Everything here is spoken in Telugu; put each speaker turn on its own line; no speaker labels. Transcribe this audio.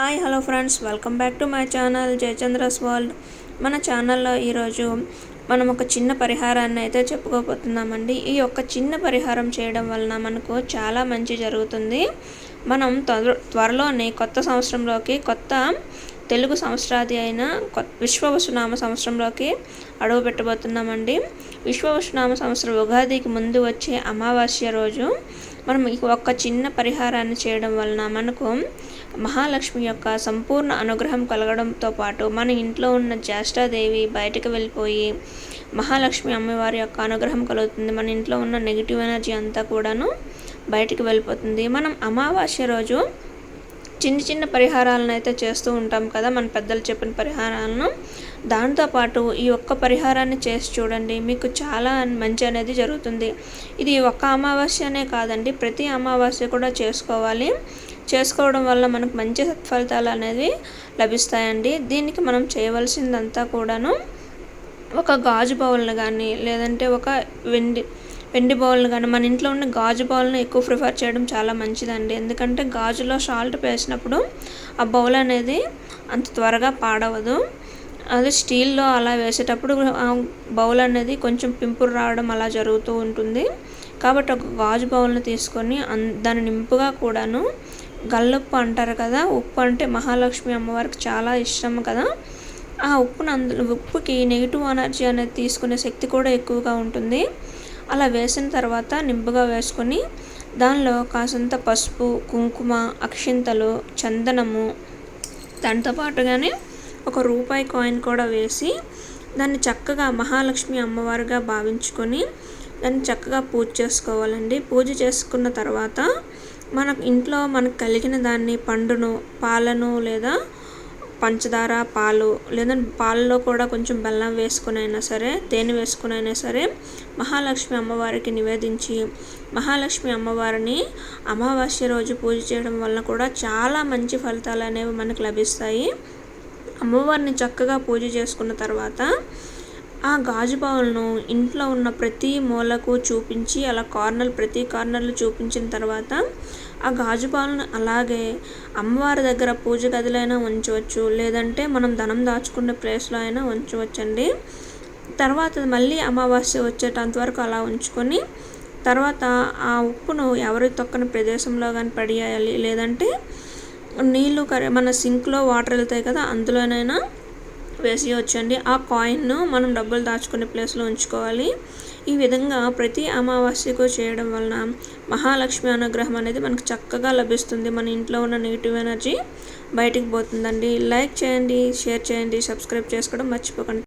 Hi hello friends. Welcome back to my channel Jayachandra's world. మన ఛానల్లో ఈరోజు మనం ఒక చిన్న పరిహారాన్ని అయితే చెప్పుకోబోతున్నామండి. ఈ యొక్క చిన్న పరిహారం చేయడం వలన మనకు చాలా మంచి జరుగుతుంది. మనం త్వర త్వరలోనే కొత్త సంవత్సరంలోకి కొత్త తెలుగు సంవత్సరాది అయిన కొత్త విశ్వవసునామ సంవత్సరంలోకి అడుగు పెట్టబోతున్నామండి. విశ్వవసునామ సంవత్సరం ఉగాదికి ముందు వచ్చే అమావాస్య రోజు మనం ఒక్క చిన్న పరిహారాన్ని చేయడం వలన మనకు మహాలక్ష్మి యొక్క సంపూర్ణ అనుగ్రహం కలగడంతో పాటు మన ఇంట్లో ఉన్న జ్యేష్ఠాదేవి బయటకు వెళ్ళిపోయి మహాలక్ష్మి అమ్మవారి యొక్క అనుగ్రహం కలుగుతుంది. మన ఇంట్లో ఉన్న నెగిటివ్ ఎనర్జీ అంతా కూడాను బయటికి వెళ్ళిపోతుంది. మనం అమావాస్య రోజు చిన్న చిన్న పరిహారాలను అయితే చేస్తూ ఉంటాం కదా. మన పెద్దలు చెప్పిన పరిహారాలను దాంతోపాటు ఈ ఒక్క పరిహారాన్ని చేసి చూడండి. మీకు చాలా మంచి అనేది జరుగుతుంది. ఇది ఒక్క అమావాస్యనే కాదండి. ప్రతి అమావాస్య కూడా చేసుకోవాలి. చేసుకోవడం వల్ల మనకు మంచి సత్ఫలితాలు అనేవి లభిస్తాయండి. దీనికి మనం చేయవలసిందంతా కూడాను ఒక గాజు బౌల్ని కానీ లేదంటే ఒక వెండి వెండి బౌల్ని కానీ మన ఇంట్లో ఉన్న గాజు బౌల్ని ఎక్కువ ప్రిఫర్ చేయడం చాలా మంచిదండి. ఎందుకంటే గాజులో సాల్ట్ వేసినప్పుడు ఆ బౌల్ అనేది అంత త్వరగా పాడవదు. అదే స్టీల్లో అలా వేసేటప్పుడు ఆ బౌల్ అనేది కొంచెం పింపురు రావడం అలా జరుగుతూ ఉంటుంది. కాబట్టి ఒక గాజు బౌల్ని తీసుకొని దాని నింపుగా కూడాను గల్లుప్పు అంటారు కదా ఉప్పు అంటే మహాలక్ష్మి అమ్మవారికి చాలా ఇష్టం కదా. ఆ ఉప్పును అందులో ఉప్పుకి నెగిటివ్ ఎనర్జీ అనేది తీసుకునే శక్తి కూడా ఎక్కువగా ఉంటుంది. అలా వేసిన తర్వాత నింపుగా వేసుకొని దానిలో కాసంత పసుపు కుంకుమ అక్షింతలు చందనము దాంతో పాటుగానే ఒక రూపాయి కాయిన్ కూడా వేసి దాన్ని చక్కగా మహాలక్ష్మి అమ్మవారిగా భావించుకొని దాన్ని చక్కగా పూజ చేసుకోవాలండి. పూజ చేసుకున్న తర్వాత మన ఇంట్లో మనకు కలిగిన దాన్ని పండును పాలను లేదా పంచదార పాలు లేదా పాలలో కూడా కొంచెం బెల్లం వేసుకుని అయినా సరే తేనె వేసుకుని అయినా సరే మహాలక్ష్మి అమ్మవారికి నివేదించి మహాలక్ష్మి అమ్మవారిని అమావాస్య రోజు పూజ చేయడం వలన కూడా చాలా మంచి ఫలితాలు అనేవి మనకు లభిస్తాయి. అమ్మవారిని చక్కగా పూజ చేసుకున్న తర్వాత ఆ గాజు బావులను ఇంట్లో ఉన్న ప్రతి మూలకు చూపించి అలా కార్నర్ ప్రతి కార్నర్లు చూపించిన తర్వాత ఆ గాజు బావులను అలాగే అమ్మవారి దగ్గర పూజ గదిలో అయినా ఉంచవచ్చు లేదంటే మనం ధనం దాచుకునే ప్లేస్లో అయినా ఉంచవచ్చండి. తర్వాత మళ్ళీ అమావాస్య వచ్చేటంత వరకు అలా ఉంచుకొని తర్వాత ఆ ఉప్పును ఎవరి తొక్కని ప్రదేశంలో కానీ పడేయాలి లేదంటే నీళ్ళు కరే మన సింక్లో వాటర్ వెళ్తాయి కదా అందులోనైనా వేసేయవచ్చండి ఆ కాయిన్ను మనం డబ్బులు దాచుకునే ప్లేస్లో ఉంచుకోవాలి. ఈ విధంగా ప్రతి అమావాస్యకు చేయడం వలన మహాలక్ష్మి అనుగ్రహం అనేది మనకు చక్కగా లభిస్తుంది. మన ఇంట్లో ఉన్న నెగిటివ్ ఎనర్జీ బయటికి పోతుందండి. లైక్ చేయండి షేర్ చేయండి సబ్స్క్రైబ్ చేసుకోవడం మర్చిపోకండి.